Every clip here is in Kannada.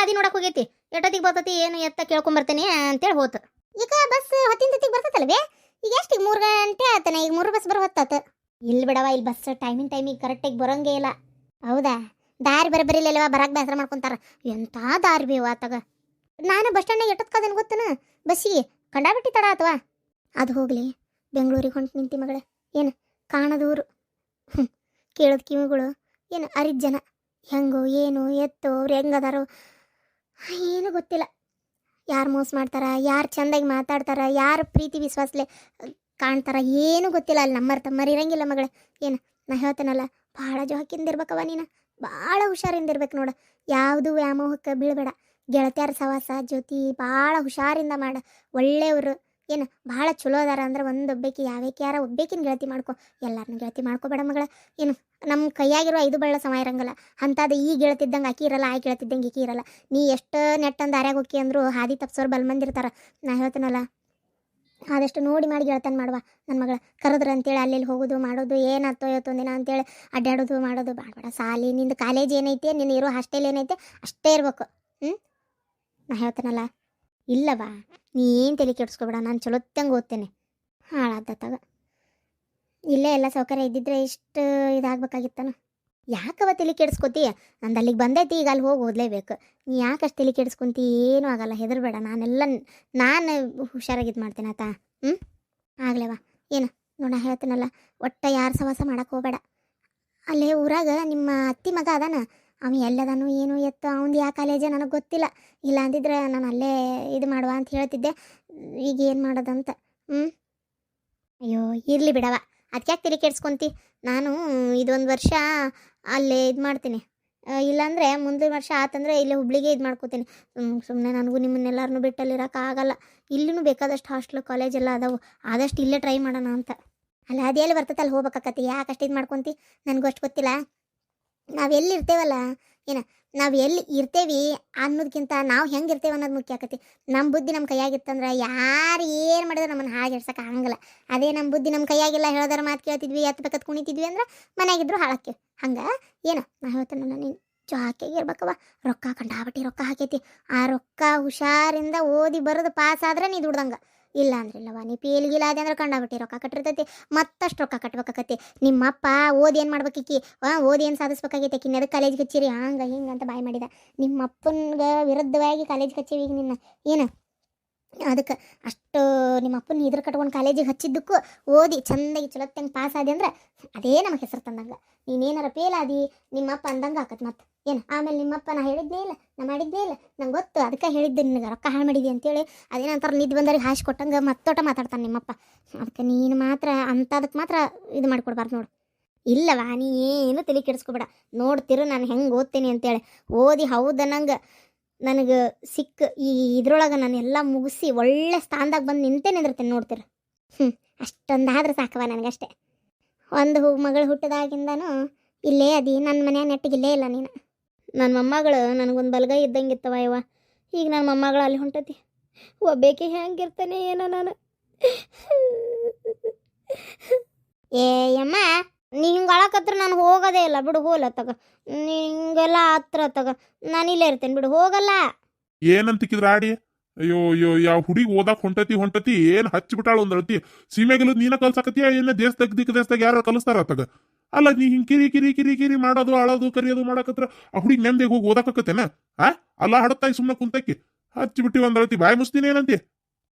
ಹಾದಿ ನೋಡಕ್ ಹೋಗೈತಿ. ಎಟ್ಟೊತ್ತಿಗೆ ಬರ್ತತಿ, ಏನು ಎತ್ತ ಕೇಳ್ಕೊಂಬರ್ತೇನೆ ಅಂತೇಳಿ ಹೋತು. ಈಗ ಬಸ್ ಹೊತ್ತಿನ ಜೊತೆಗೆ ಬರ್ತತಲ್ವೇ? ಈಗ ಎಷ್ಟು? ಈಗ ಮೂರು ಗಂಟೆ ಆತನ, ಈಗ ಮೂರು ಬಸ್ ಬರೋ ಹೊತ್ತಾತ. ಇಲ್ಲಿ ಬಿಡವ ಇಲ್ಲಿ ಬಸ್ ಟೈಮಿಂಗ್ ಟೈಮಿಗೆ ಕರೆಕ್ಟಾಗಿ ಬರೋಂಗೇ ಇಲ್ಲ. ಹೌದಾ? ದಾರಿ ಬರಬರಿಲ್ಲವ ಬರಕ್ಕೆ ಬೇಸರ ಮಾಡ್ಕೊಂತಾರ. ಎಂಥ ದಾರಿ ಬೇವ ಆತಾಗ. ನಾನು ಬಸ್ ಸ್ಟ್ಯಾಂಡ್ನಾಗ ಎಷ್ಟೊತ್ತು ಕಾದನ್ ಗೊತ್ತನ? ಬಸ್ಸಿಗೆ ಕಂಡಾಬಿಟ್ಟಿ ತಡ ಆತವಾ? ಅದು ಹೋಗ್ಲಿ. ಬೆಂಗಳೂರಿಗೆ ಹೊಂಟು ನಿಂತಿ ಮಗಳೇ. ಏನು ಕಾಣದೂರು? ಕೇಳೋದು ಕಿವಿಗಳು. ಏನು ಅರಿದ ಜನ ಹೆಂಗೋ, ಏನು, ಎತ್ತೋ, ಅವ್ರು ಹೆಂಗದಾರೋ ಏನು ಗೊತ್ತಿಲ್ಲ. ಯಾರು ಮೋಸ ಮಾಡ್ತಾರ, ಯಾರು ಚಂದಾಗಿ ಮಾತಾಡ್ತಾರ, ಯಾರು ಪ್ರೀತಿ ವಿಶ್ವಾಸಲೆ ಕಾಣ್ತಾರ ಏನು ಗೊತ್ತಿಲ್ಲ. ಅಲ್ಲಿ ನಮ್ಮರ್ ತಮ್ಮರ್ ಇರಂಗಿಲ್ಲ ಮಗಳ. ಏನು, ನಾ ಹೇಳ್ತೇನಲ್ಲ, ಭಾಳ ಜೋಕಿಂದಿರ್ಬೇಕವ ನೀನು. ಭಾಳ ಹುಷಾರಿಂದಿರ್ಬೇಕು ನೋಡು. ಯಾವುದು ವ್ಯಾಮೋಹಕ್ಕೆ ಬೀಳಬೇಡ. ಗೆಳತಿಯರ ಸವಾಸ, ಜ್ಯೋತಿ ಭಾಳ ಹುಷಾರಿಂದ ಮಾಡ. ಒಳ್ಳೆಯವರು ಏನು ಭಾಳ ಚಲೋ ಅದಾರ ಅಂದ್ರೆ ಒಂದು ಒಬ್ಬಾಕಿ ಯಾವ್ಯಾಕೆ ಯಾರ ಒಬ್ಬೇಕಿನ ಗೆಳತಿ ಮಾಡ್ಕೊ ಎಲ್ಲರನ್ನ ಗೆಳತಿ ಮಾಡ್ಕೋಬೇಡ ಮಗಳ. ಏನು ನಮ್ಮ ಕೈಯಾಗಿರೋ ಐದು ಬಳ್ಳ ಸಮ ಇರಂಗಿಲ್ಲ. ಅಂಥದ್ದು ಈ ಗೆಳತಿದ್ದಂಗೆ ಆಕಿ ಇರಲ್ಲ, ಆ ಗೆಳತಿದ್ದಂಗೆ ಈಕಿ ಇರಲ್ಲ. ನೀ ಎಷ್ಟು ನೆಟ್ಟಂದು ದಾರ್ಯಾಗ ಹೋಗಿ ಅಂದ್ರು ಹಾದಿ ತಪ್ಸೋರು ಬಲ್ ಮಂದಿರ್ತಾರ ನಾ ಹೇಳ್ತೇನಲ್ಲ, ಆದಷ್ಟು ನೋಡಿ ಮಾಡಿ ಗೆಳತನ ಮಾಡುವ ನನ್ನ ಮಗಳ. ಕರೆದ್ರ ಅಂತೇಳಿ ಅಲ್ಲಿ ಹೋಗೋದು, ಮಾಡೋದು ಏನಾಗ್ತೋ ಇವತ್ತು ಒಂದಿನ ಅಂತೇಳಿ ಅಡ್ಡಾಡೋದು ಮಾಡೋದು ಬೇಡ. ಸಾಲಿ, ನಿಂದು ಕಾಲೇಜ್ ಏನೈತೆ ನಿನ್ನ ಇರೋ ಹಾಸ್ಟೆಲ್ ಏನೈತೆ, ಅಷ್ಟೇ ಇರ್ಬೇಕು. ಹ್ಞೂ ನಾ ಹೇಳ್ತೇನಲ್ಲ. ಇಲ್ಲವಾ? ನೀ ಏನು ತಲೆ ಕೆಡಿಸ್ಕೊಬೇಡ, ನಾನು ಚಲೋತ್ತಂಗೆ ಓದ್ತೇನೆ. ಹಾಳಾದತ್ತಾಗ. ಇಲ್ಲೇ ಎಲ್ಲ ಸೌಕರ್ಯ ಇದ್ದಿದ್ರೆ ಇಷ್ಟು ಇದಾಗಬೇಕಾಗಿತ್ತಾನ. ಯಾಕವ ತಲೆ ಕೆಡಿಸ್ಕೊತಿ? ನಂದು ಅಲ್ಲಿಗೆ ಬಂದೈತಿ, ಈಗ ಅಲ್ಲಿ ಹೋಗಿ ಓದಲೇಬೇಕು. ನೀ ಯಾಕೆ ಅಷ್ಟು ತಲೆ ಕೆಡಿಸ್ಕೊಂತಿ? ಏನೂ ಆಗಲ್ಲ, ಹೆದರ್ಬೇಡ. ನಾನೆಲ್ಲ ನಾನು ಹುಷಾರಾಗಿ ಇದು ಮಾಡ್ತೇನೆ ಆತ? ಹ್ಞೂ ಆಗ್ಲೇವಾ? ಏನು? ನೋಡ ಹೇಳ್ತೀನಲ್ಲ, ಒಟ್ಟ ಯಾರು ಸವಾಸ ಮಾಡಕ್ಕೆ ಹೋಗಬೇಡ. ಅಲ್ಲೇ ಊರಾಗ ನಿಮ್ಮ ಅತ್ತಿ ಮಗ ಅದಾನ ಅವ ಎಲ್ಲದನ್ನು ಏನು ಎತ್ತು ಅವಂದು ಯಾವ ಕಾಲೇಜ ನನಗೆ ಗೊತ್ತಿಲ್ಲ. ಇಲ್ಲ ಅಂದಿದ್ರೆ ನಾನು ಅಲ್ಲೇ ಇದು ಮಾಡುವ ಅಂತ ಹೇಳ್ತಿದ್ದೆ. ಈಗ ಏನು ಮಾಡೋದಂತ? ಹ್ಞೂ ಅಯ್ಯೋ, ಇರಲಿ ಬಿಡವ ಅದಕ್ಕೆ ಯಾಕೆ ತಿರಿ ಕೆಡ್ಸ್ಕೊಂತಿ ನಾನು ಇದೊಂದು ವರ್ಷ ಅಲ್ಲೇ ಇದು ಮಾಡ್ತೀನಿ. ಇಲ್ಲಾಂದರೆ ಮುಂದಿನ ವರ್ಷ ಆತಂದ್ರೆ ಇಲ್ಲೇ ಹುಬ್ಳಿಗೆ ಇದು ಮಾಡ್ಕೋತೀನಿ. ಸುಮ್ಮನೆ ನನಗೂ ನಿಮ್ಮನ್ನೆಲ್ಲರನ್ನೂ ಬಿಟ್ಟಲ್ಲಿ ಇರೋಕ್ಕಾಗಲ್ಲ ಇಲ್ಲಿನೂ ಬೇಕಾದಷ್ಟು ಹಾಸ್ಟೆಲ್, ಕಾಲೇಜ್ ಎಲ್ಲ ಅದಾವು. ಆದಷ್ಟು ಇಲ್ಲೇ ಟ್ರೈ ಮಾಡೋಣ ಅಂತ. ಅಲ್ಲ ಅದೆಲ್ಲಿ ಬರ್ತೈತೆ ಅಲ್ಲಿ ಹೋಗ್ಬೇಕಾಕತಿ ಯಾಕಷ್ಟು ಇದು ಮಾಡ್ಕೊತಿ? ನನಗೂ ಅಷ್ಟು ಗೊತ್ತಿಲ್ಲ. ನಾವು ಎಲ್ಲಿ ಇರ್ತೇವಲ್ಲ? ಏನು, ನಾವು ಎಲ್ಲಿ ಇರ್ತೇವಿ ಅನ್ನೋದಕ್ಕಿಂತ ನಾವು ಹೆಂಗೆ ಇರ್ತೇವೆ ಅನ್ನೋದು ಮುಖ್ಯ ಆಕತಿ. ನಮ್ಮ ಬುದ್ಧಿ ನಮ್ಮ ಕೈಯಾಗಿತ್ತಂದ್ರೆ ಯಾರು ಏನು ಮಾಡಿದ್ರೆ ನಮ್ಮನ್ನು ಹಾಗೆ ಇಡ್ಸಕ್ಕೆ ಆಗಂಗಿಲ್ಲ. ಅದೇ ನಮ್ಮ ಬುದ್ಧಿ ನಮ್ಮ ಕೈಯಾಗಿಲ್ಲ, ಹೇಳೋದ್ರ ಮಾತು ಕೇಳ್ತಿದ್ವಿ, ಎತ್ತ ಬೇಕತ್ತು ಕುಣಿತಿದ್ವಿ ಅಂದ್ರೆ ಮನೆಯಾಗಿದ್ರು ಹಾಳಕ್ಕೆ ಹಂಗೆ ಏನು ನಾ ಹೇಳ್ತೇನಲ್ಲ ನೀನು ಜಾಕಿಗೆ ಇರ್ಬೇಕವ್ವ. ರೊಕ್ಕ ಕಂಡಾಬಟ್ಟಿ ರೊಕ್ಕ ಹಾಕೈತಿ. ಆ ರೊಕ್ಕ ಹುಷಾರಿಂದ ಓದಿ ಬರೋದು ಪಾಸ್ ಆದ್ರೆ ನೀ ದುಡ್ದಂಗೆ ಇಲ್ಲ ಅಂದ್ರೆ ಇಲ್ಲವ ನೀ ಪೇಲ್ಗಿಲ್ಲ ಅದೇ ಅಂದ್ರೆ ಕಂಡಾಬಟ್ಟಿ ರೊಕ್ಕ ಕಟ್ಟಿರ್ತೈತಿ, ಮತ್ತಷ್ಟು ರೊಕ್ಕ ಕಟ್ಬೇಕಾಕತಿ ನಿಮ್ಮಪ್ಪ ಓದಿ ಏನು ಮಾಡ್ಬೇಕಿಕ್ಕಿ ಓದಿ ಏನು ಸಾಧಿಸ್ಬೇಕಾಗೈತೆ ಕಿನ್ನ ಅದಕ್ಕೆ ಕಾಲೇಜ್ ಹಚ್ಚಿರಿ? ಹಂಗೆ ಹಿಂಗೆ ಅಂತ ಬಾಯ್ ಮಾಡಿದ. ನಿಮ್ಮ ಅಪ್ಪನ್ಗೆ ವಿರುದ್ಧವಾಗಿ ಕಾಲೇಜ್ ಹಚ್ಚಿವಿ ಈಗ ನಿನ್ನ. ಏನು? ಅದಕ್ಕೆ ಅಷ್ಟು ನಿಮ್ಮ ಅಪ್ಪನ ಇದ್ರ ಕಟ್ಕೊಂಡು ಕಾಲೇಜಿಗೆ ಹಚ್ಚಿದ್ದಕ್ಕೂ ಓದಿ ಚಂದಾಗಿ ಚಲೋತ್ತಂಗೆ ಪಾಸ್ ಆದಿ ಅಂದ್ರೆ ಅದೇ ನಮಗೆ ಹೆಸರು ತಂದಂಗೆ. ನೀನೇನಾರ ಫೇಲ್ ಆದಿ, ನಿಮ್ಮಪ್ಪ ಅಂದಂಗೆ ಆಕತ್ ಮತ್ತೆ ಏನು, ಆಮೇಲೆ ನಿಮ್ಮಪ್ಪ ನಾ ಹೇಳಿದ್ದೇ ಇಲ್ಲ, ನಾ ಮಾಡಿದ್ದೇ ಇಲ್ಲ, ನಂಗೆ ಗೊತ್ತು, ಅದಕ್ಕೆ ಹೇಳಿದ್ದೆ ನಿನಗೆ ರೊಕ್ಕ ಹಾಳು ಮಾಡಿದಿ ಅಂತೇಳಿ. ಅದೇನಂತಾರೆ ನಿದ್ದು ಬಂದವ್ರಿಗೆ ಹಾಸಿ ಕೊಟ್ಟಂಗೆ ಮತ್ತೋಟ ಮಾತಾಡ್ತಾನೆ ನಿಮ್ಮಪ್ಪ. ಅದಕ್ಕೆ ನೀನು ಮಾತ್ರ ಅಂಥದಕ್ಕೆ ಮಾತ್ರ ಇದು ಮಾಡಿಕೊಡ್ಬಾರ್ದು ನೋಡು. ಇಲ್ಲವಾ, ನೀ ಏನು ತಲೆ ಕೆಡಿಸ್ಕೊಬೇಡ. ನೋಡ್ತಿರು ನಾನು ಹೆಂಗೆ ಓದ್ತೀನಿ ಅಂತೇಳಿ. ಓದಿ ಹೌದನ್ನಂಗೆ ನನಗೆ ಸಿಕ್ಕ ಈ ಇದ್ರೊಳಗೆ ನಾನು ಎಲ್ಲ ಮುಗಿಸಿ ಒಳ್ಳೆ ಸ್ಥಾನದಾಗ ಬಂದು ನಿಂತೇ ನಿಂದಿರ್ತೇನೆ ನೋಡ್ತೀರ. ಹ್ಞೂ ಅಷ್ಟೊಂದಾದ್ರೆ ಸಾಕವ ನನಗಷ್ಟೇ. ಒಂದು ಹೂ ಮಗಳು ಹುಟ್ಟಿದಾಗಿಂದನೂ ಇಲ್ಲೇ ಅದಿ, ನನ್ನ ಮನೆಯ ನೆಟ್ಟಿಗೆ ಇಲ್ಲೇ ಇಲ್ಲ ನೀನು. ನನ್ನ ಮೊಮ್ಮಗಳು ನನಗೊಂದು ಬಲಗೈ ಇದ್ದಂಗೆ ಇತ್ತವ ಇವ ಈಗ ನನ್ನ ಮೊಮ್ಮಗಳು ಅಲ್ಲಿ ಹೊಂಟತಿ. ಒಬ್ಬೇಕೆ ಹೆಂಗಿರ್ತಾನೆ ಏನೋ ನಾನು. ಏ ಅಮ್ಮ ನೀ ಹಿಂಗೆ ಅಳಕತ್ರ ನಾನು ಹೋಗೋದೇ ಇಲ್ಲ. ಬಿಡು ಹೋಲ ತಗ. ನಿಂಗೆಲ್ಲ ಹತ್ರ ತಗ. ನಾನು ಇಲ್ಲೇ ಇರ್ತೇನೆ. ಬಿಡು ಹೋಗಲ್ಲ. ಏನಂತಿಕ್ಕಿದ್ರ ಆಡಿ? ಅಯ್ಯೋ ಅಯ್ಯೋ ಯಾವ ಹುಡುಗಿ ಓದಾಕ್ ಹೊಂಟತಿ ಹೊಂಟತಿ ಏನ್ ಹಚ್ಚಿಬಿಟ್ಟಾಳು ಒಂದು ಅಳತಿ. ಸೀಮೆಗಲು ನೀನ ಕಲ್ಸಕತಿಯ ಏನ ದೇಶದಾಗ ದಿಕ್ಕ ದೇಶದಾಗ ಯಾರು ಕಲಿಸ್ತಾರ ತಗ? ಅಲ್ಲ ನೀ ಹಿಂಗ್ ಕಿರಿ ಕಿರಿ ಕಿರಿ ಕಿರಿ ಮಾಡೋದು ಅಳೋದು ಕರಿಯೋದು ಮಾಡಕತ್ರ ಆ ಹುಡುಗಿ ನೆಮ್ಮದಿ ಹೋಗಿ ಓದಾಕತ್ತೇನ ಆ? ಅಲ್ಲ ಹಡತ್ತಾಯಿ ಸುಮ್ಮನೆ ಕುಂತಕ್ಕಿ ಹಚ್ಚಿಬಿಟ್ಟಿ ಒಂದ್ ಅಳತಿ. ಬಾಯಿ ಮುಸ್ತೀನಿ ಏನಂತಿ?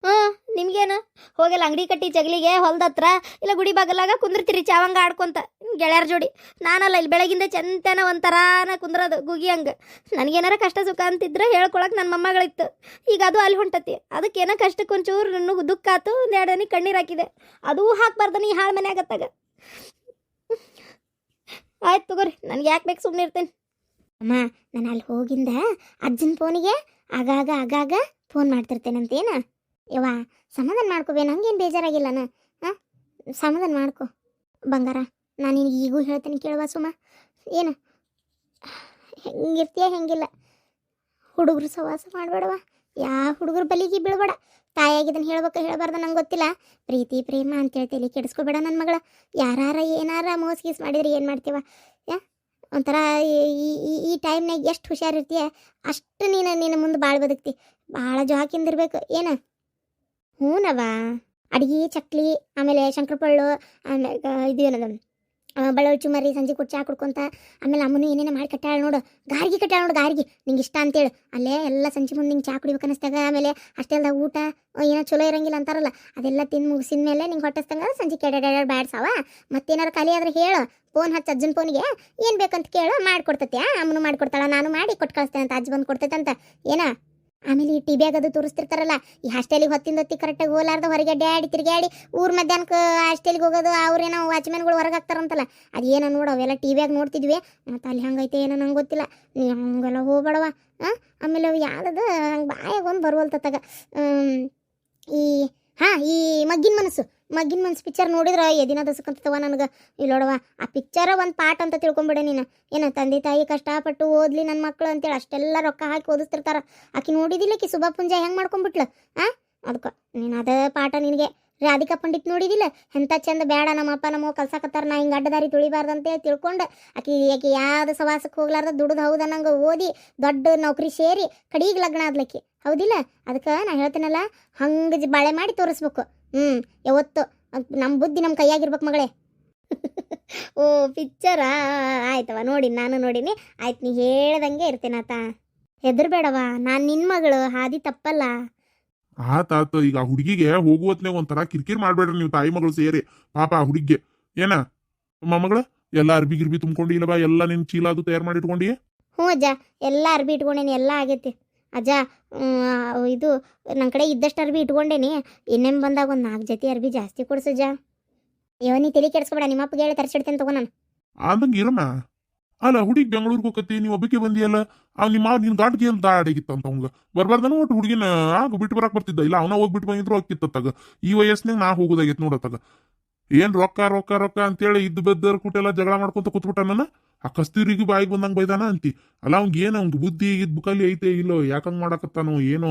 ಹಾಂ ನಿಮ್ಗೇನು? ಹೋಗಲ್ಲ ಅಂಗಡಿ ಕಟ್ಟಿ ಜಗಲಿಗೆ ಹೊಲ್ದತ್ರ ಇಲ್ಲ ಗುಡಿ ಬಾಗಲಾಗ ಕುಂದಿರ್ತೀರಿ ಚಾವಂಗ ಆಡ್ಕೊಂತ. ಗೆಳೆಯರ ಜೋಡಿ. ನಾನಲ್ಲ ಇಲ್ಲಿ ಬೆಳಗಿಂದ ಚಂತನ ಒಂಥರಾನ ಕುಂದ್ರದು ಗುಗಿ ಹಂಗೆ. ನನಗೇನಾರ ಕಷ್ಟ ಸುಖ ಅಂತಿದ್ರೆ ಹೇಳ್ಕೊಳಕ್ಕೆ ನನ್ನ ಮೊಮ್ಮಗಳಿತ್ತು. ಈಗ ಅದು ಅಲ್ಲಿ ಹೊಂಟತಿ. ಅದಕ್ಕೇನೋ ಕಷ್ಟಕ್ಕೆ ಒಂಚೂರು ನನಗೆ ದುಃಖ ಆತು, ಒಂದು ಎರಡು ಹನಿ ಕಣ್ಣೀರು ಹಾಕಿದೆ. ಅದೂ ಹಾಕ್ಬಾರ್ದು ನೀ ಹಾಳು ಮನೆ ಆಗತ್ತಾಗ ಆಯ್ತು ತಗೋರಿ, ನನಗೆ ಯಾಕೆ ಬೇಕು ಸುಮ್ಮನೆ ಇರ್ತೇನೆ. ಅಮ್ಮ, ನಾನು ಅಲ್ಲಿ ಹೋಗಿಂದ ಅಜ್ಜನ ಫೋನಿಗೆ ಆಗಾಗ ಆಗಾಗ ಫೋನ್ ಮಾಡ್ತಿರ್ತೇನಂತೇನ? ಯವ್ವ, ಸಮಾಧಾನ ಮಾಡ್ಕೋಬೇ ನಂಗೇನು ಬೇಜಾರಾಗಿಲ್ಲನ ಹಾಂ ಸಮಾಧಾನ ಮಾಡ್ಕೊ. ಬಂಗಾರ, ನಾನು ನಿನಗೆ ಈಗೂ ಹೇಳ್ತೀನಿ ಕೇಳುವ ಸುಮ. ಏನು? ಹೆಂಗಿರ್ತೀಯ ಹೆಂಗಿಲ್ಲ. ಹುಡುಗರು ಸವಾಸ ಮಾಡಬೇಡವ ಯಾವ ಹುಡುಗರು ಬಲಿಗೆ ಬೀಳ್ಬೇಡ. ತಾಯಾಗಿದ್ದನ್ನು ಹೇಳ್ಬೇಕು ಹೇಳ್ಬಾರ್ದು ನಂಗೆ ಗೊತ್ತಿಲ್ಲ. ಪ್ರೀತಿ, ಪ್ರೇಮ ಅಂತೇಳಿ ತಲೆ ಕೆಡಿಸ್ಕೋಬೇಡ ನನ್ನ ಮಗಳ. ಯಾರಾರ ಏನಾರ ಮೋಸ ಗೀಸ್ ಮಾಡಿದ್ರೆ ಏನು ಮಾಡ್ತೀವ? ಒಂಥರ ಈ- ಈ- ಈ ಈ ಟೈಮ್ನಾಗ ಎಷ್ಟು ಹುಷಾರಿರ್ತೀಯ ಅಷ್ಟು ನೀನು ನಿನ್ನ ಮುಂದೆ ಭಾಳ ಬದುಕ್ತಿ. ಭಾಳ ಜೋಕಿಂದಿರ್ಬೇಕು ಏನ? ಹ್ಞೂನವ ಅಡಿಗೆ, ಚಕ್ಲಿ, ಆಮೇಲೆ ಶಂಕರಪಳ್ಳು ಆಮೇಲೆ ಇದು ಏನದ? ಬಳ್ಳೊಳ್ಳಿ ಚುಮರಿ, ಸಂಜೆ ಕೊಟ್ಟು ಚಾ ಕುಡ್ಕೊಂತ, ಆಮೇಲೆ ಅಮ್ಮನು ಏನೇನೋ ಮಾಡಿ ಕಟ್ಟಾಳ ನೋಡು. ಗಾರ್ಗಿ ಕಟ್ಟಾಳ ನೋಡು ಗಾರ್ಗಿ, ನಿಂಗೆ ಇಷ್ಟ ಅಂತೇಳಿ. ಅಲ್ಲೇ ಎಲ್ಲ ಸಂಜೆ ಮುಂದೆ ನಿಂಗೆ ಚಾ ಕುಡಿಬೇಕು ಅನಿಸ್ದಾಗ ಆಮೇಲೆ ಅಷ್ಟೇ ಅಲ್ದ ಊಟ ಏನೋ ಚಲೋ ಇರಂಗಿಲ್ಲ ಅಂತಾರಲ್ಲ, ಅದೆಲ್ಲ ತಿಂದು ಮುಗಿಸಿದ ಮೇಲೆ ನಿಂಗೆ ಹೊಟ್ಟಸ್ತಂಗ ಸಂಜೆ ಕೆಡಾಡ ಬ್ಯಾಡ್ಸಾವ? ಮತ್ತೇನಾರು ಖಾಲಿ ಆದ್ರೆ ಹೇಳು. ಫೋನ್ ಹಚ್ಚ ಅಜ್ಜನ ಫೋನಿಗೆ, ಏನು ಬೇಕಂತ ಕೇಳು ಮಾಡಿ ಮಾಡ್ಕೊಡ್ತೈತೆ ಅಮ್ಮನು ಮಾಡ್ಕೊಡ್ತಾಳ, ನಾನು ಮಾಡಿ ಕೊಟ್ಟು ಕಳಿಸ್ತೇನೆ ಅಂತ ಅಜ್ಜ ಬಂದು ಕೊಡ್ತೈತೆ ಅಂತ ಏನ? ಆಮೇಲೆ ಈ ಟಿ ಬ್ಯಾಗ್ ಅದು ತೋರಿಸ್ತಿರ್ತಾರಲ್ಲ, ಈ ಹಾಸ್ಟೆಲಿಗೆ ಹೊತ್ತಿಂದ ಹೊತ್ತಿ ಕರೆಕ್ಟಾಗಿ ಹೋಲಾರ್ದ, ಹೊರಗೆ ಅಡ್ಡಾಡಿ ತಿರುಗಾಡಿ ಊರ್ ಮಧ್ಯಾಹ್ನಕ್ಕೆ ಹಾಸ್ಟೆಲಿಗೆ ಹೋಗೋದು ಅವ್ರೇನೋ ವಾಚ್ಮ್ಯಾನ್ಗಳು ಹೊರಗೆ ಹಾಕ್ತಾರಂತಲ್ಲ ಅದು ಏನೋ ನೋಡು ಅವೆಲ್ಲ ಟಿ ವ್ಯಾಗ ನೋಡ್ತಿದ್ವಿ. ಮತ್ತು ಅಲ್ಲಿ ಹಂಗೈತೆ, ಏನೋ ನಂಗೆ ಗೊತ್ತಿಲ್ಲ. ನೀ ಹಂಗೆಲ್ಲ ಹೋಗ್ಬೇಡವ ಆಮೇಲೆ ಅವು ಯಾವ್ದು ಹಂಗೆ ಬಾಯಾಗ ಒಂದು ಬರುವಲ್ತತ್ತಾಗ ಈ, ಹಾಂ, ಈ ಮಗ್ಗಿನ ಮನಸ್ಸು. ಮಗ್ಗಿನ ಮನ್ಸ್ ಪಿಕ್ಚರ್ ನೋಡಿದ್ರೆ ಎದಿನ ದಸಕಂತವ ನನಗೆ. ಇಲ್ಲೋಡವ ಆ ಪಿಕ್ಚರ ಒಂದು ಪಾಠ ಅಂತ ತಿಳ್ಕೊಂಬಿಡೆ ನೀನು. ಏನ ತಂದೆ ತಾಯಿ ಕಷ್ಟಪಟ್ಟು ಓದ್ಲಿ ನನ್ನ ಮಕ್ಕಳು ಅಂತೇಳಿ ಅಷ್ಟೆಲ್ಲ ರೊಕ್ಕ ಹಾಕಿ ಓದಿಸ್ತಿರ್ತಾರ. ಆಕಿ ನೋಡಿದಿಲ್ಲ ಆಕಿ ಸುಭಾ ಪುಂಜ ಹೆಂಗೆ ಮಾಡ್ಕೊಂಡ್ಬಿಟ್ಲು ಆ? ಅದಕ್ಕೆ ನೀನು ಅದ ಪಾಠ ನಿನಗೆ ರಾಧಿಕಾ ಪಂಡಿತ್ ನೋಡಿದಿಲ್ಲ? ಎಂಥ ಚಂದ ಬೇಡ ನಮ್ಮಪ್ಪ ನಮ್ಮ ಕಲ್ಸಾಕತ್ತಾರ ನಾ ಹಿಂಗೆ ಅಡ್ಡದಾರಿ ತುಳಿಬಾರ್ದಂತೆ ತಿಳ್ಕೊಂಡು, ಆಕಿ ಆಕಿ ಯಾವ್ದು ಸವಾಸಕ್ಕೆ ಹೋಗ್ಲಾರ್ದ ದುಡ್ದು ಹೌದ ನಂಗೆ ಓದಿ ದೊಡ್ಡ ನೌಕರಿ ಸೇರಿ ಕಡೀಗೆ ಲಗ್ನ ಆದ್ಲಕ್ಕಿ ಹೌದಿಲ್ಲ? ಅದಕ್ಕೆ ನಾ ಹೇಳ್ತೀನಲ್ಲ, ಹಂಗೆ ಬಾಳೆ ಮಾಡಿ ತೋರಿಸ್ಬೇಕು. ಹ್ಞೂ ಯಾವತ್ತು. ನಮ್ಮ ಬುದ್ಧಿ ನಮ್ಮ ಕೈಯಾಗಿರ್ಬೇಕು ಮಗಳೇ. ಓ ಪಿಕ್ಚರಾ ಆಯ್ತವ ನೋಡಿ ನಾನು ನೋಡಿನಿ. ಆಯ್ತು ನೀ ಹೇಳ್ದಂಗೆ ಇರ್ತೇನಾತ ಹೆದರ್ಬೇಡವ ನಾನು ನಿನ್ನ ಮಗಳು ಹಾದಿ ತಪ್ಪಲ್ಲ. ಆತಾತು ಈಗ ಆ ಹುಡುಗಿಗೆ ಹೋಗುವತ್ನಾಗ ಒಂಥರ ಕಿರಿಕಿರಿ ಮಾಡ್ಬೇಡ್ರಿ ನೀವು ತಾಯಿ ಮಗಳು ಸೇರಿ. ಪಾಪ ಆ ಹುಡುಗಿಗೆ. ಏನ? ಮಗಳು ಎಲ್ಲ ಅರ್ಬಿ ಗಿರ್ಬಿ ತುಂಬ್ಕೊಂಡು ಇಲ್ಲವಾ ಎಲ್ಲ ನಿನ್ ಚೀಲ ಅದು ತಯಾರು ಮಾಡಿ ಇಟ್ಕೊಂಡಿ ಹ್ಞೂ ಅಜ್ಜ ಎಲ್ಲ ಅರ್ಬಿ ಇಟ್ಕೊಂಡೇನಿ ಎಲ್ಲ ಆಗೈತಿ. ಅಜ್ಜ ಇದು ನನ್ನ ಕಡೆ ಇದ್ದಷ್ಟು ಅರ್ಬಿ ಇಟ್ಕೊಂಡೇನಿ. ಇನ್ನೇನು ಬಂದಾಗ ಒಂದು ನಾಲ್ಕು ಜೊತೆ ಅರ್ಬಿ ಜಾಸ್ತಿ ಕೊಡ್ಸಜ್ಜ ಅಯ್ಯೋ, ನೀ ತಲೆ ಕೆಡಿಸ್ಕೊಬೇಡ ನಿಮ್ಮ ಅಪ್ಪಗೆ ಹೇಳಿ ತರಿಸಿಡ್ತೇನೆ ತಗೋ ನಾನು. ಆದಂಗೆ ಇರಮ್ಮ. ಅಲ್ಲ, ಹುಡುಗಿ ಬೆಂಗಳೂರಿಗೆ ಹೋಗತ್ತೆ ನೀವು ಒಬ್ಬಕ್ಕೆ ಬಂದಿಯಲ್ಲ ಅವ್ ನಿಮ್ಮ ನಿನ್ ಗಾಡ್ಗೆ ಏನ್ ದಾಡಿಗಿತ್ತಂತ ಅವಂಗ. ಬರ್ಬಾರ್ದನ ಒಟ್ಟು ಹುಡುಗಿನ, ಆಗ ಬಿಟ್ಟು ಬರಕ್ ಬರ್ತಿದ್ದ. ಇಲ್ಲ, ಅವನ ಹೋಗ್ಬಿಟ್ಟು ಬಂದಿದ್ರು ತಗ ಈ ವಯಸ್ಸಿನಾಗ ನಾ ಹೋಗೋದಾಗಿತ್ತು ನೋಡತ್ತಾಗ. ಏನ್ ರೊಕ್ಕ ರೊಕ್ಕ ರೊಕ್ಕ ಅಂತೇಳಿ ಇದ್ದು ಬೆದ್ದರ್ ಕೂಟೆಲ್ಲ ಜಗಳ ಮಾಡ್ಕೊಂತ ಕೂತ್ಬಿಟ್ಟ ಆ ಕಸ್ತೂರಿಗೂ ಬಾಯಿಗೆ ಬಂದಂಗ ಬೈದಾನ ಅಂತಿ. ಅಲ್ಲ, ಅವ್ಗೆ ಏನು, ಅವ್ಗೆ ಬುದ್ಧಿ ಇದ್ ಬುಕಲಿ ಐತೆ, ಇಲ್ಲೋ ಯಾಕಂಗ್ ಮಾಡಕತ್ತಾನೋ, ಏನೋ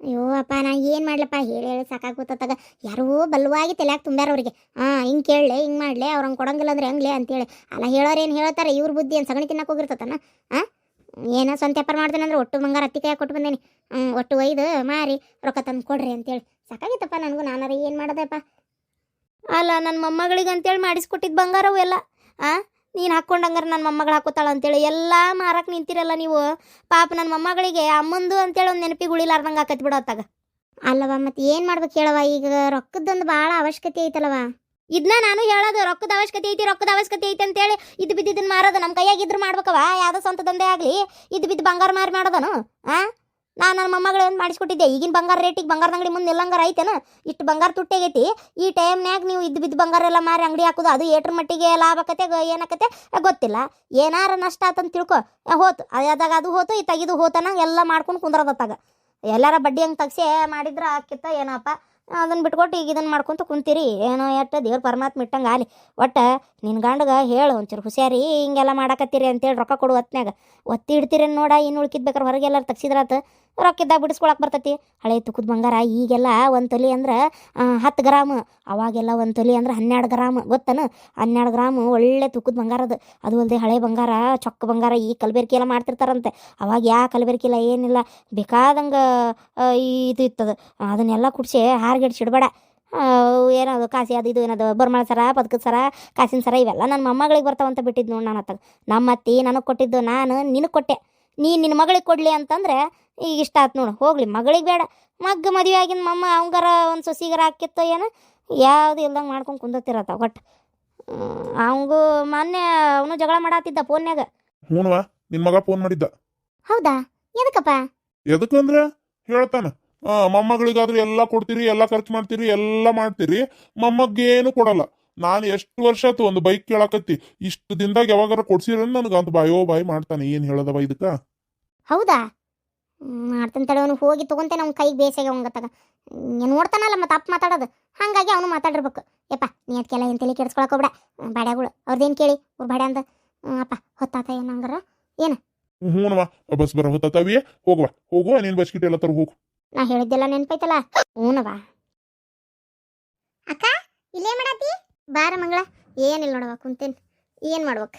ಅಯ್ಯೋ ಅಪ್ಪ ನಾ ಏನು ಮಾಡ್ಲಪ್ಪ? ಹೇಳಿ ಹೇಳಿ ಸಾಕಾಗುತ್ತಾಗ ಯಾರೋ ಬಲವಾಗಿ ತಲೆಯಾಗ ತುಂಬ್ಯಾರ ಅವ್ರಿಗೆ. ಹಾಂ ಹಿಂಗೆ ಕೇಳಲೆ, ಹಿಂಗೆ ಮಾಡ್ಲೆ, ಅವ್ರು ಹಂಗೆ ಕೊಡಂಗಿಲ್ಲ ಅಂದ್ರೆ ಹೆಂಗ್ಲೆ ಅಂತೇಳಿ. ಅಲ್ಲ, ಹೇಳೋರು ಏನು ಹೇಳ್ತಾರೆ? ಇವ್ರ ಬುದ್ಧಿ ಏನು ಸಗಣಿ ತಿನ್ನಕ್ಕೆ ಹೋಗಿರ್ತತನ? ಹಾಂ ಏನೋ ಸ್ವಂತ ವ್ಯಾಪಾರ ಅಂದ್ರೆ ಒಟ್ಟು ಬಂಗಾರ ಹತ್ತಿ ಕೈಯಾಗ ಕೊಟ್ಟು ಬಂದೇನಿ. ಹ್ಞೂ ಒಟ್ಟು ಒಯ್ದು ಮಾರಿ, ರೊಕ್ಕ ತಂದು ಕೊಡ್ರಿ ಅಂತೇಳಿ. ಸಾಕಾಗಿತ್ತಪ್ಪ, ನನಗೂ ನಾನಾರ ಏನು ಮಾಡೋದಪ್ಪ? ಅಲ್ಲ ನನ್ನ ಮೊಮ್ಮಗಳಿಗೆ ಅಂತೇಳಿ ಮಾಡಿಸ್ಕೊಟ್ಟಿದ್ದು ಬಂಗಾರವು ಎಲ್ಲ. ಆ ನೀನು ಹಾಕ್ಕೊಂಡಂಗಾರ ನನ್ನ ಮೊಮ್ಮಗಳು ಹಾಕೋತಾಳ ಅಂತೇಳಿ ಎಲ್ಲ ಮಾರಕ್ಕೆ ನಿಂತಿರಲ್ಲ ನೀವು. ಪಾಪ ನನ್ನ ಮೊಮ್ಮಗಳಿಗೆ ಅಮ್ಮಂದು ಅಂತೇಳಿ ಒಂದು ನೆನಪಿಗೆ ಉಳಿಲಾರ್ದಂಗೆ ಆಕತ್ ಬಿಡತ್ತಾಗ ಅಲ್ಲವ ಮತ್ತೆ ಏನು ಮಾಡ್ಬೇಕು ಹೇಳವ ಈಗ ರೊಕ್ಕದೊಂದು ಭಾಳ ಅವಶ್ಯಕತೆ ಐತಲ್ವ ಇದನ್ನ ನಾನು ಹೇಳೋದು ರೊಕ್ಕದ ಅವಶ್ಯಕತೆ ಐತಿ ರೊಕ್ಕದ ಅವಶ್ಯಕತೆ ಐತಿ ಅಂತೇಳಿ ಇದು ಬಿದ್ದಿದ್ದನ್ನು ಮಾರೋದು ನಮ್ಮ ಕೈಯಾಗಿದ್ರು ಮಾಡ್ಬೇಕವ ಯಾವುದೋ ಸ್ವಂತ ದಂಧೆ ಆಗಲಿ ಇದು ಬಿದ್ದು ಬಂಗಾರ ಮಾರಿ ಮಾಡೋದನು ಆ? ನಾನು ನನ್ನ ಮೊಮ್ಮಗಳು ಏನು ಮಾಡಿಸ್ಕೊಟ್ಟಿದ್ದೆ? ಈಗಿನ ಬಂಗಾರ ರೇಟಿಗೆ ಬಂಗಾರದ ಅಂಗಡಿ ಮುಂದೆ ನಿಲ್ಲಂಗಾರ ಐತೆನ? ಇಷ್ಟು ಬಂಗಾರ ತುಟ್ಟಾಗೈತಿ ಈ ಟೈಮ್ನ್ಯಾಗ ನೀವು ಇದ್ದು ಬಿದ್ದು ಬಂಗಾರ ಎಲ್ಲ ಮಾರಿ ಅಂಗಡಿ ಹಾಕೋದು, ಅದು ಏಟ್ರ ಮಟ್ಟಿಗೆ ಲಾಭ ಆಕತೆ ಏನಾಕತೆ ಗೊತ್ತಿಲ್ಲ. ಏನಾರ ನಷ್ಟ ಆತಂತ ತಿಳ್ಕೊ. ಹೋತು. ಅದಾಗ ಅದು ಹೋತು, ಈ ತೆಗಿದು ಹೋತನ ಎಲ್ಲ ಮಾಡ್ಕೊಂಡು ಕುಂದ್ರದತ್ತಾಗ ಎಲ್ಲಾರ ಬಡ್ಡಿ ಹಂಗೆ ತಗ್ಸಿ ಮಾಡಿದ್ರೆ ಆಕಿತ್ತ ಏನಪ್ಪ? ಅದನ್ನು ಬಿಟ್ಕೊಟ್ಟು ಈಗ ಇದನ್ನು ಮಾಡ್ಕೊಂತ ಕುಂತೀರಿ. ಏನೋ ಎಟ್ಟ ದೇವ್ರ ಪರಮಾತ್ಮ ಇಟ್ಟಂಗೆ ಆಲಿ ಒಟ್ಟು ನಿನ್ನ ಗಂಡಗ ಹೇಳು, ಒಂಚೂರು ಹುಷಾರಿ, ಹಿಂಗೆಲ್ಲ ಮಾಡಾಕತ್ತೀರಿ ಅಂತೇಳಿ ರೊಕ್ಕ ಕೊಡು ಹೊತ್ನ್ಯಾಗ. ಒತ್ತಿ ಇಡ್ತೀರೇನು ನೋಡ ಇನ್ನು ಉಳ್ಕಿದ್ ಬೇಕಾರೆ ಹೊರಗೆ ಎಲ್ಲಾರು ತಗ್ಸಿದ್ರಾತ. ರೊಕ್ಕಿದ್ದಾಗ ಬಿಡಿಸ್ಕೊಳಕ್ ಬರ್ತೈತಿ. ಹಳೆ ತುಕ್ಕದ ಬಂಗಾರ ಈಗೆಲ್ಲ ಒಂದು ತೊಲಿ ಅಂದ್ರೆ ಹತ್ತು ಗ್ರಾಮ್. ಅವಾಗೆಲ್ಲ ಒಂದು ತೊಲಿ ಅಂದ್ರೆ ಹನ್ನೆರಡು ಗ್ರಾಮ್. ಗೊತ್ತನು? ಹನ್ನೆರಡು ಗ್ರಾಮ್ ಒಳ್ಳೆ ತುಕದ ಬಂಗಾರ ಅದು. ಅಲ್ಲದೆ ಹಳೆ ಬಂಗಾರ, ಚೊಕ್ಕ ಬಂಗಾರ ಈ ಕಲಬೆರಕೆ ಎಲ್ಲ ಮಾಡ್ತಿರ್ತಾರಂತೆ. ಅವಾಗ ಯಾ ಕಲಬೆರಕೆ ಇಲ್ಲ ಏನಿಲ್ಲ. ಬೇಕಾದಂಗೆ ಇದು ಇತ್ತದು. ಅದನ್ನೆಲ್ಲ ಕುಡಿಸಿ ಹಾರ್ಗೆಡ್ಸಿ ಇಡಬೇಡ ಏನದು ಕಾಸಿ ಅದು ಇದು ಏನದು ಬರ್ಮಳ ಸರ, ಪದಕದ ಸರ, ಕಾಸಿನ ಸರ ಇವೆಲ್ಲ ನನ್ನ ಮೊಮ್ಮಗಳಿಗೆ ಬರ್ತಾವಂತ ಬಿಟ್ಟಿದ್ದು ನೋಡಿ ನಾನು ಅತ್ತಾಗ. ನಮ್ಮ ಅತ್ತಿ ನನಗೆ ಕೊಟ್ಟಿದ್ದು ನಾನು ನಿನಗೆ ಕೊಟ್ಟೆ. ನೀ ನಿನ್ನ ಮಗಳಿಗೆ ಕೊಡಲಿ ಅಂತಂದ್ರೆ ಈಗ ಇಷ್ಟ ಆಯ್ತು ನೋಡು. ಹೋಗ್ಲಿ. ಮಗಳಿಗೆ ಬೇಡ. ಮಗ್ಗ ಮದುವೆ ಆಗಿನ ಮಮ್ಮ ಅವಂಗಾರ ಒಂದು ಸೊಸಿಗಾರ ಹಾಕಿತ್ತೋ ಏನು ಯಾವುದು ಇಲ್ದಂಗೆ ಮಾಡ್ಕೊಂಡು ಕುಂದತಿರತ್ತ ಒಟ್ಟು. ಅವಂಗೂ ಮೊನ್ನೆ ಅವನು ಜಗಳ ಮಾಡತ್ತಿದ್ದ ಫೋನ್ಯಾಗ ಹ್ಞೂ ನಿನ್ ಮಗ ಫೋನ್ ಮಾಡಿದ್ದ. ಹೌದಾ? ಎದಕ್ಕಪ್ಪ ಎದಕ್ಕಂದ್ರೆ ಹೇಳ್ತಾನ. ಮೊಮ್ಮಗಳಿಗಾದ್ರೂ ಎಲ್ಲ ಕೊಡ್ತೀರಿ ಎಲ್ಲ ಖರ್ಚು ಮಾಡ್ತೀರಿ ಎಲ್ಲ ಮಾಡ್ತೀರಿ. ಮೊಮ್ಮಗ್ಗೇನು ಕೊಡಲ್ಲ. ನಾನು ಎಷ್ಟು ವರ್ಷ ಆಯ್ತು ಒಂದು ಬೈಕ್ ಕೇಳಕತ್ತಿ. ಇಷ್ಟು ದಿನದಾಗ ಯಾವಾಗಾರ ಕೊಡ್ಸಿರ ನನಗೆ ಅಂತ ಬಾಯೋ ಬಾಯಿ ಮಾಡ್ತಾನೆ. ಏನು ಹೇಳದವ ಇದಕ್ಕ? ಹೌದಾ? ಮಾಡ್ತಾನೆ ತಡೆ ಅವನು ಹೋಗಿ ತೊಗೊಂತೇನೆ ಅವ್ನ ಕೈಗೆ ಬೇಸಾಗ ಅವಂಗತ್ತಾಗ ನೋಡ್ತಾನಲ್ಲ ಮತ್ತೆ ಅಪ್ಪ ಮಾತಾಡೋದು. ಹಾಗಾಗಿ ಅವನು ಮಾತಾಡಿರ್ಬೇಕು ಯಪ್ಪ ನೀ ಅದಕ್ಕೆಲ್ಲ ಏನು ತಲೆ ಕೆಡಿಸ್ಕೊಳಕ್ಕೆ ಹೋಗ್ಬೇಡ. ಬಾಡ್ಯಾಗಳು ಅವ್ರದ್ದೇನು ಕೇಳಿ? ಅವ್ರು ಬಾಡ್ಯ ಅಂದ. ಅಪ್ಪ ಹೊತ್ತಾತ ಏನು ಹಂಗಾರ? ಹ್ಞೂನವ ಬಸ್ ಬರ ಹೊತ್ತವಿಯೇ ಹೋಗುವ. ಹೋಗುವ ನೀನು ಬಸ್ ಕಿಟ್ ಎಲ್ಲ ತರ ಹೋಗು. ನಾ ಹೇಳಿದ್ದೆಲ್ಲ ನೆನಪೈತಲ್ಲ? ಹ್ಞೂನವ ಅಕ್ಕ ಇಲ್ಲೇ ಮಾಡತ್ತಿ ಬಾರ ಮಂಗಳ. ಏನಿಲ್ಲ ನೋಡವ ಕುಂತೇನಿ. ಏನು ಮಾಡ್ಬೇಕು?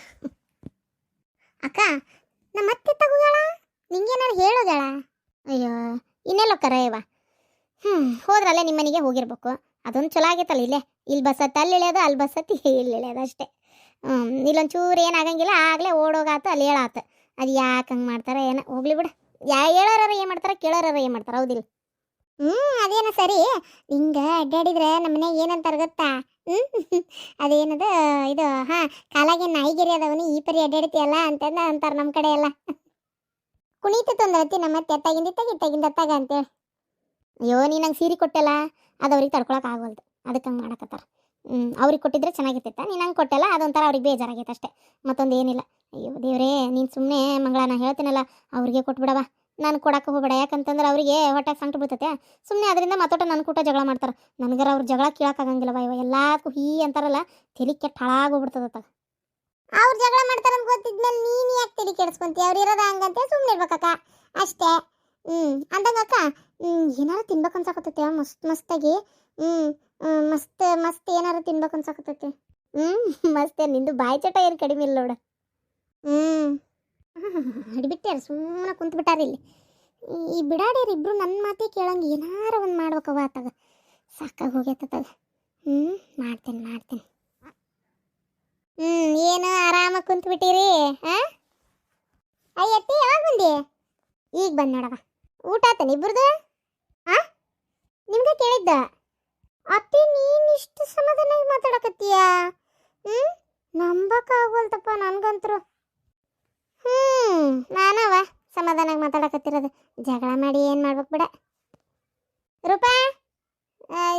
ಅಕ್ಕ ನಮ್ಮ ಮತ್ತೆ ತಗೋಗಳ? ನಿಂಗೇನಾರು ಹೇಳೋದಳ? ಅಯ್ಯೋ, ಇನ್ನೆಲ್ಲೋ ಕರೆಯವ ಹ್ಞೂ ಹೋದ್ರಲ್ಲೇ ನಿಮ್ಮ ಮನೆಗೆ ಹೋಗಿರ್ಬೇಕು. ಅದೊಂದು ಚಲೋ ಆಗೈತಲ್ಲ ಇಲ್ಲೇ. ಇಲ್ಲಿ ಬಸ್ ಹತ್ತಿ ಅಲ್ಲಿ ಇಳಿಯೋದು ಅಲ್ಲಿ ಬಸ್ ಹತ್ತಿ ಇಲ್ಲಿ ಇಳಿಯೋದು ಅಷ್ಟೇ. ಹ್ಞೂ ಇಲ್ಲೊಂಚೂರು ಏನಾಗಂಗಿಲ್ಲ, ಆಗಲೇ ಓಡೋಗಾತ ಅಲ್ಲಿ ಹೇಳಾತ ಅದು ಯಾಕೆ ಹಂಗೆ ಮಾಡ್ತಾರೆ ಏನೋ? ಹೋಗ್ಲಿ ಬಿಡು. ಯಾ ಹೇಳೋರ ಏನು ಮಾಡ್ತಾರೆ ಕೇಳೋರ ಏನು ಮಾಡ್ತಾರೆ, ಹೌದಿಲ್ಲ. ಹ್ಞೂ ಅದೇನೋ ಸರಿ. ಹಿಂಗೆ ಅಡ್ಡಾಡಿದ್ರೆ ನಮ್ಮ ಮನೆಗೆ ಏನಂತಾರೆ ಗೊತ್ತಾ? ಹ್ಞೂ ಅದೇನದು, ಇದು, ಹಾಂ, ಕಾಲಾಗೆ ನಾಯಿಗಿರಿ ಅದಾವನು, ಈ ಪರಿ ಅಡ್ಡಾಡ್ತೀಯಲ್ಲ ಅಂತಂದು ಅಂತಾರೆ ನಮ್ಮ ಕಡೆ ಎಲ್ಲ. ಕುಣಿತ ತಂದತಿ ನಮ್ಮ ತಗಿಂದ ತಗಿ ತಗಿಂದ ತಗ ಅಂತೇಳಿ. ಅಯ್ಯೋ ನೀ ನಂಗೆ ಸೀರೆ ಕೊಟ್ಟೆಲ್ಲ, ಅದು ಅವ್ರಿಗೆ ತಡ್ಕೊಳಕ್ಕೆ ಆಗೋಲ್ದು. ಅದಕ್ಕೆ ಹಂಗೆ ಮಾಡಕತ್ತಾರ. ಹ್ಞೂ ಅವ್ರಿಗೆ ಕೊಟ್ಟಿದ್ರೆ ಚೆನ್ನಾಗಿರ್ತಿತ್ತ, ನೀನು ಹಂಗೆ ಕೊಟ್ಟೆಲ್ಲ, ಅದೊಂಥರ ಅವ್ರಿಗೆ ಬೇಜಾರಾಗೈತೆ ಅಷ್ಟೇ. ಮತ್ತೊಂದು ಏನಿಲ್ಲ. ಅಯ್ಯೋ, ದೇವ್ರೇ, ನೀನು ಸುಮ್ಮನೆ ಮಂಗಳ, ನಾ ಹೇಳ್ತೀನಲ್ಲ, ಅವ್ರಿಗೆ ಕೊಟ್ಬಿಡವ ನಾನು ಕೊಡಕ್ಕೆ ಹೋಗ್ಬೇಡ, ಯಾಕಂತಂದ್ರೆ ಅವರಿಗೆ ಹೊಟ್ಟೆ ಸಂಕಟ ಬೀಳ್ತೈತೆ ಸುಮ್ಮನೆ ಅದರಿಂದ ಮತ್ತೊಟ್ಟ ನನ್ನ ಕೂಟ ಜಗಳ ಮಾಡ್ತಾರೆ. ನನಗರ ಅವ್ರು ಜಗಳ ಕೇಳಕ್ಕಾಗಂಗಿಲ್ಲವ ಇವ. ಎಲ್ಲದಕ್ಕೂ ಹೀ ಅಂತಾರಲ್ಲ, ತಲೆ ಕೆಟ್ಟ ಹಾಳಾಗೋಗ್ಬಿಡ್ತದ ಅವ್ರು ಜಗಳ ಮಾಡ್ತಾರ ಅಂತ ಗೊತ್ತಿದ್ಮೇಲೆ ನೀನು ಯಾಕೆ ತಲೆ ಕೆಡಿಸ್ಕೊಂತೀಯ? ಅವ್ರು ಇರೋದ ಹಂಗಂತೆ ಸುಮ್ಮನೆ ಇರ್ಬೇಕಕ್ಕ ಅಷ್ಟೇ. ಹ್ಞೂ ಅಂದಂಗಕ್ಕ ಹ್ಞೂ ಏನಾರು ತಿನ್ಬೇಕು ಅನ್ಸಕತ್ತೈತೆ ಮಸ್ತ್, ಮಸ್ತಾಗಿ. ಹ್ಞೂ ಮಸ್ತ್ ಮಸ್ತ್ ಏನಾರು ತಿನ್ಬೇಕು ಅನ್ಸಕತ್ತೈತೆ. ಹ್ಞೂ ಮಸ್ತ್. ನಿಂದು ಬಾಯಿ ಚಟ ಏನು ಕಡಿಮೆ ಇಲ್ಲ ನೋಡು. ಹ್ಞೂ ಹಿಡಿಬಿಟ್ಟಾರ ಸುಮ್ಮನೆ ಕುಂತು ಬಿಟ್ಟಾರ ಇಲ್ಲಿ. ಈ ಬಿಡಾಡಿಯರ್ ಇಬ್ರು ನನ್ನ ಮಾತೇ ಕೇಳಂಗೆ ಏನಾರ ಒಂದು ಮಾಡ್ಬೇಕವ ಆತಾಗ. ಸಾಕಾಗಿ ಹೋಗ್ಯತ್ತದ ಹ್ಞೂ ಮಾಡ್ತೇನೆ ಮಾಡ್ತೇನೆ. ಹ್ಞೂ ಏನು ಆರಾಮ ಕುಂತು ಬಿಟ್ಟಿರಿ ಹಾಂ ಅಯ್ಯತ್ತಿ ಯಾವಾಗ ಬಂದಿ? ಈಗ ಬಂದ್ ನೋಡವ ಊಟ ಆತನ ಇಬ್ರದು ಹಾಂ ನಿಮ್ಗೆ ಕೇಳಿದ್ದ? ಅತ್ತಿ, ನೀನು ಇಷ್ಟು ಸಮಾಧಾನವಾಗಿ ಮಾತಾಡಕತ್ತೀಯ? ಹ್ಞೂ ಆಗಲ್ತಪ್ಪ ನನಗಂತರು. ಹ್ಞೂ ನಾನವ ಸಮಾಧಾನಾಗಿ ಮಾತಾಡಕತ್ತಿರೋದು. ಜಗಳ ಮಾಡಿ ಏನು ಮಾಡ್ಬೇಕು ಬಿಡ. ರೂಪಾ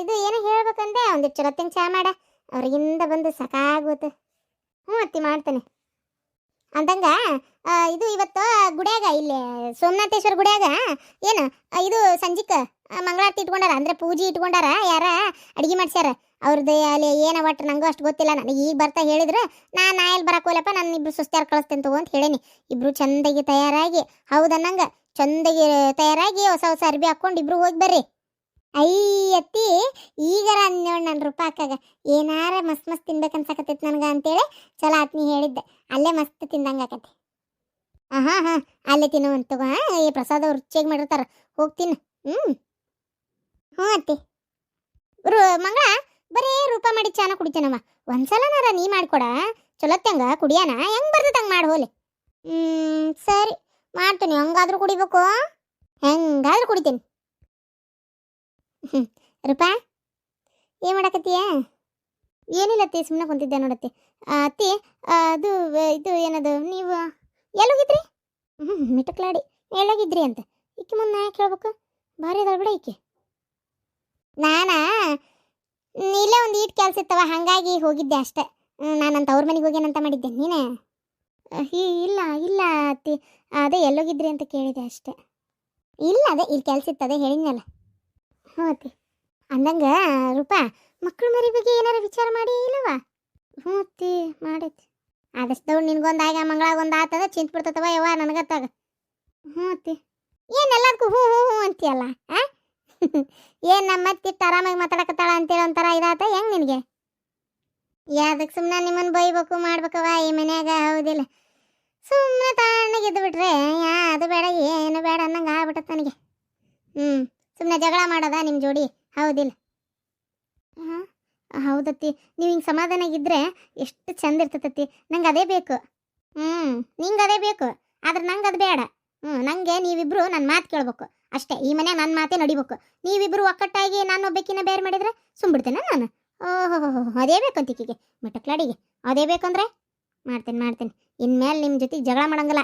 ಇದು ಏನು ಹೇಳ್ಬೇಕಂದೆ ಒಂದಿಟ್ಟು ಚಲೋ ಚಾ ಮಾಡ. ಅವ್ರಿಗಿಂದ ಬಂದು ಸಾಕಾಗೋತು ಹ್ಞೂ ಅತ್ತಿ ಮಾಡ್ತಾನೆ. ಅಂದಂಗ ಇದು ಇವತ್ತು ಗುಡಿಯಾಗ ಇಲ್ಲಿ ಸೋಮನಾಥೇಶ್ವರ ಗುಡಿಯಾಗ, ಏನು ಇದು ಸಂಜಿಕ ಮಂಗಳಾರತಿ ಇಟ್ಕೊಂಡಾರ, ಅಂದ್ರೆ ಪೂಜೆ ಇಟ್ಕೊಂಡಾರ, ಯಾರ ಅಡುಗೆ ಮಾಡ್ಸ್ಯಾರ. ಅವ್ರದ್ದು ಅಲ್ಲಿ ಏನ ಒಟ್ಟು ನಂಗೂ ಅಷ್ಟು ಗೊತ್ತಿಲ್ಲ ನನಗೆ. ಈಗ ಬರ್ತಾ ಹೇಳಿದ್ರು ನಾನು ನಾ ಎಲ್ಲಿ ಬರಕೋಲಪ್ಪ ನಾನು ಇಬ್ರು ಸುಸ್ತಾರ ಕಳಿಸ್ತೇನೆ ತಗೋ ಅಂತ ಹೇಳೇನಿ. ಇಬ್ರು ಚಂದಾಗಿ ತಯಾರಾಗಿ ಹೌದನ್ನಂಗೆ ಚಂದಾಗಿ ತಯಾರಾಗಿ ಹೊಸ ಹೊಸ ಅರ್ಬಿ ಹಾಕ್ಕೊಂಡು ಇಬ್ರು ಹೋಗಿ ಬರ್ರಿ. ಅತ್ತಿ, ಈಗಾರ ಅಂದ್ನೋಡ್ ನನ್ನ ರೂಪಾಕಾಗ ಏನಾರ ಮಸ್ತ್ ಮಸ್ತ್ ತಿನ್ಬೇಕನ್ಸಕತ್ತೈತಿ ನನಗೆ ಅಂತೇಳಿ ಚಲೋ ಆತ್ ನೀ ಹೇಳಿದ್ದೆ. ಅಲ್ಲೇ ಮಸ್ತ್ ತಿಂದಂಗೆ ಆಕತಿ. ಹಾಂ ಹಾಂ ಅಲ್ಲೇ ತಿನ್ನುವಂತ ಈ ಪ್ರಸಾದ ರುಚಿಯಾಗಿ ಮಾಡಿರ್ತಾರ. ಹೋಗ್ತೀನಿ ಹ್ಞೂ ಹ್ಞೂ ಅತ್ತಿ. ರು, ಮಂಗಳ, ಬರೇ ರೂಪ ಮಾಡಿ ಚಾನ ಕುಡಿತೇನವ ಒಂದ್ಸಲನಾರ ನೀ ಮಾಡ್ಕೊಡ. ಚಲೋತ್ತಂಗ ಕುಡಿಯಾನ? ಹೆಂಗ್ ಬರ್ತದಂಗ ಮಾಡಿ ಹೋಲಿ. ಹ್ಮ್, ಸರಿ. ಮಾಡ್ತೀನಿ. ಹಂಗಾದ್ರೂ ಕುಡಿಬೇಕು. ಹೆಂಗಾದ್ರೂ ಕುಡಿತೀನಿ. ಹ್ಮ್. ರೂಪಾ, ಏನು ಮಾಡಕತ್ತೀಯ? ಏನಿಲ್ಲ ಅತ್ತಿ ಸುಮ್ಮನೆ ಕುಂತಿದ್ದೆ ನೋಡತ್ತಿ. ಅತ್ತಿ ಅದು ಇದು ಏನದು, ನೀವು ಎಲ್ಲೋಗಿದ್ರಿ? ಹ್ಞೂ ಮಿಟಕ್ಲಾಡಿ ಎಲ್ಲೋಗಿದ್ರಿ ಅಂತ. ಈಕೆ ಮುಂದೆ ನಾ ಕೇಳ್ಬೇಕು ಭಾರಿ ಅದಾಳ ಬಿಡ ಈಕೆ. ನಾನಾ, ಇಲ್ಲೇ ಒಂದು ಈಟ್ ಕೆಲಸ ಇತ್ತವ, ಹಾಗಾಗಿ ಹೋಗಿದ್ದೆ ಅಷ್ಟೆ. ನಾನಂತ ಅವ್ರ ಮನೆಗೆ ಹೋಗ್ಯಾನಂತ ಮಾಡಿದ್ದೆ. ನೀನೇ? ಹೀ, ಇಲ್ಲ ಇಲ್ಲ ಅತ್ತಿ. ಅದೇ ಎಲ್ಲೋಗಿದ್ರಿ ಅಂತ ಕೇಳಿದೆ ಅಷ್ಟೆ. ಇಲ್ಲ, ಅದೇ ಇಲ್ಲಿ ಕೆಲಸ ಅದೇ ಹೇಳಿದ್ನಲ್ಲ. ಹ್ಞೂ ಅಂದಂಗ, ರೂಪಾ ಮಕ್ಕಳ ಮರಿ ಬಗ್ಗೆ ಏನಾರ ವಿಚಾರ ಮಾಡಿ ಇಲ್ಲವಾ? ಹ್ಞೂ ಅತ್ತಿ, ಮಾಡೈತಿ. ಆದಷ್ಟು ದೌಡ್ ನಿನ್ಗೊಂದು ಆಗ ಮಂಗಳಾಗೊಂದು ಆತದ ಚಿಂತ ಬಿಡ್ತತವ ಯವ್ವ ನನಗತ್ತಾಗ ಹ್ಞೂ ಅತ್ತಿ. ಏನೆಲ್ಲದಕ್ಕೂ ಹ್ಞೂ ಹ್ಞೂ ಹ್ಞೂ ಅಂತೀಯಲ್ಲ, ಆ? ಏನ್ ನಮ್ಮ ಮತ್ತಿಟ್ಟು ಆರಾಮಾಗಿ ಮಾತಾಡಕತ್ತಾಳ ಅಂತೇಳಿ ಒಂಥರ ಇದಾತ ಹೆಂಗ್ ನಿನಗೆ? ಯಾವ್ದಕ್ಕೆ ಸುಮ್ಮನೆ ನಿಮ್ಮನ್ನ ಬೈಬೇಕು ಮಾಡ್ಬೇಕವ ಈ ಮನ್ಯಾಗ, ಹೌದಿಲ್ಲ. ಸುಮ್ಮನೆ ತಣ್ಣಗೆ ಇದ್ದು ಬಿಟ್ರೆ ಯಾ ಅದು ಬೇಡ, ಏನು ಬೇಡ ಅನ್ನಂಗೆ ಆಗ್ಬಿಟ್ಟತ್ ನನಗೆ. ಹ್ಞೂ ಸುಮ್ಮನೆ ಜಗಳ ಮಾಡೋದ ನಿಮ್ಮ ಜೋಡಿ? ಹೌದಿಲ್ಲ. ಹಾಂ? ಹೌದತ್ತಿ, ನೀವು ಹಿಂಗೆ ಸಮಾಧಾನ ಇದ್ದರೆ ಎಷ್ಟು ಚಂದ ಇರ್ತತತ್ತಿ. ನಂಗೆ ಅದೇ ಬೇಕು. ಹ್ಞೂ ನಿಂಗೆ ಅದೇ ಬೇಕು. ಆದ್ರೆ ನಂಗೆ ಅದು ಬೇಡ. ಹ್ಞೂ ನನಗೆ ನೀವಿಬ್ಬರು ನನ್ನ ಮಾತು ಕೇಳ್ಬೇಕು. ಅಷ್ಟೇ, ಈ ಮನೆ ನನ್ನ ಮಾತೇ ನಡಿಬೇಕು. ನೀವಿಬ್ಬರು ಒಕ್ಕಟ್ಟಾಗಿ ನಾನು ಒಬ್ಬಕ್ಕಿನ ಬೇರೆ ಮಾಡಿದರೆ ಸುಮ್ಬಿಡ್ತೇನೆ ನಾನು? ಓಹೋ ಅದೇ ಬೇಕು ಈಕಿಗೆ ಮಿಟಕ್ಲಾಡಿಗೆ. ಅದೇ ಬೇಕಂದ್ರೆ ಮಾಡ್ತೇನೆ ಮಾಡ್ತೇನೆ. ಇನ್ಮೇಲೆ ನಿಮ್ಮ ಜೊತೆ ಜಗಳ ಮಾಡಂಗಿಲ್ಲ.